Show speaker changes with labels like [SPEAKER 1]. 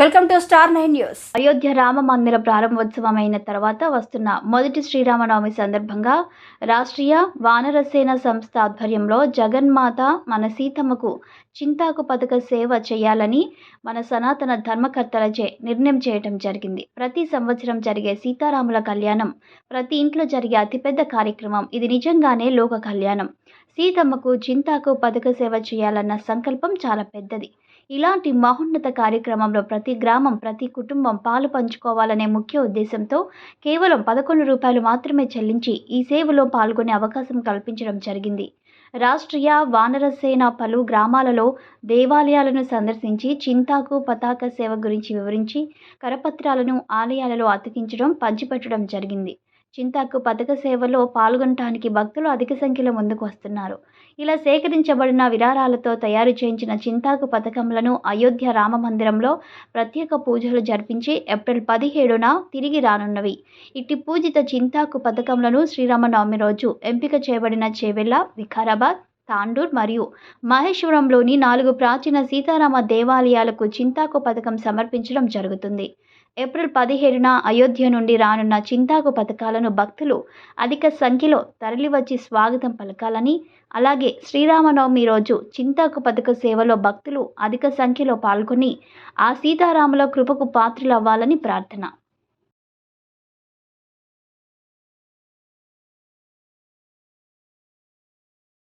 [SPEAKER 1] Welcome to star nine news. Ayodhya Rama మందిర ప్రారంభోత్సవం అయిన తర్వాత వస్తున్న మొదటి శ్రీరామనవమి సందర్భంగా రాష్ట్రీయ వానరసేన సంస్థ ఆధ్వర్యంలో జగన్మాత మన సీతమ్మకు చింతాకు పథక సేవ చేయాలని మన సనాతన ధర్మకర్తలచే నిర్ణయం చేయటం జరిగింది. ప్రతి సంవత్సరం జరిగే సీతారాముల కళ్యాణం ప్రతి ఇంట్లో జరిగే అతిపెద్ద కార్యక్రమం ఇది నిజంగానే లోక కళ్యాణం. సీతమ్మకు చింతాకు పథక సేవ చేయాలన్న సంకల్పం చాలా పెద్దది. ఇలాంటి మహోన్నత కార్యక్రమంలో ప్రతి గ్రామం ప్రతి కుటుంబం పాలు పంచుకోవాలనే ముఖ్య ఉద్దేశంతో కేవలం పదకొండు రూపాయలు మాత్రమే చెల్లించి ఈ సేవలో పాల్గొనే అవకాశం కల్పించడం జరిగింది. రాష్ట్రీయ వానరసేన పలు గ్రామాలలో దేవాలయాలను సందర్శించి చింతాకు పతాక సేవ గురించి వివరించి కరపత్రాలను ఆలయాలలో అతికించడం పంచిపెట్టడం జరిగింది. చింతాకు పథక సేవలో పాల్గొనటానికి భక్తులు అధిక సంఖ్యలో ముందుకు వస్తున్నారు. ఇలా సేకరించబడిన విరాళాలతో తయారు చేయించిన చింతాకు పథకములను అయోధ్య రామ మందిరంలో ప్రత్యేక పూజలు జరిపించి ఏప్రిల్ పదిహేడున తిరిగి రానున్నవి. ఇట్టి పూజిత చింతాకు పథకములను శ్రీరామనవమి రోజు ఎంపిక చేయబడిన చేవెళ్ళ వికారాబాద్ తాండూర్ మరియు మహేశ్వరంలోని నాలుగు ప్రాచీన సీతారామ దేవాలయాలకు చింతాకు పథకం సమర్పించడం జరుగుతుంది. ఏప్రిల్ పదిహేడున అయోధ్య నుండి రానున్న చింతాకు పథకాలను భక్తులు అధిక సంఖ్యలో తరలివచ్చి స్వాగతం పలకాలని అలాగే శ్రీరామనవమి రోజు చింతాకు పథక సేవలో భక్తులు అధిక సంఖ్యలో పాల్గొని ఆ సీతారాముల కృపకు పాత్రలవ్వాలని ప్రార్థన.